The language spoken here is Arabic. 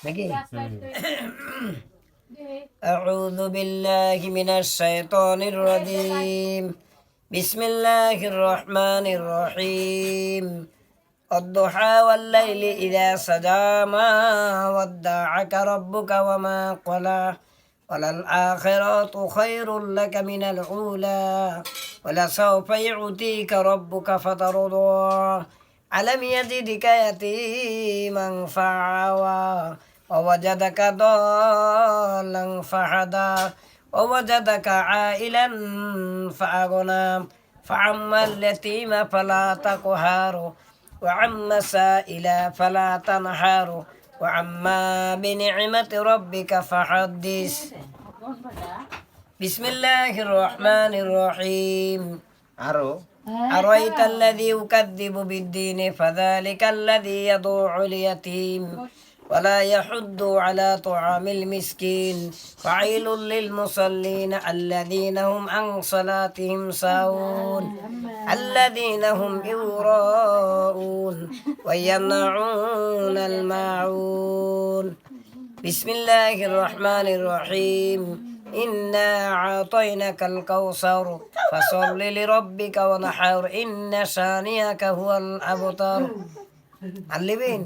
أعوذ بالله من الشيطان الرجيم. بسم الله الرحمن الرحيم. الضحى والليل إذا سجى ما ودعك ربك وما قلى. وللآخرة خير لك من الأولى. ولسوف يعطيك ربك فترضى. ألم يجدك يتيما فعوى. ووجدك ضالا فهدى ووجدك عائلا فأغنى. فعما اليتيم فلا تقهر وعما السائل فلا تنحر وعما بنعمة ربك فحدث. بسم الله الرحمن الرحيم. আরো أرأيت الذي يكذب بالدين فذلك الذي يضوع اليتيم. ولا يحض على طعام المسكين. فعيل للمصلين الذين هم عن صلاتهم ساون الذين هم يراءون ويمنعون الماعون. بسم الله الرحمن الرحيم. إنا أعطينك الكوثر. فصل لربك ونحر. إن شانئك هو الأبتر. علمين.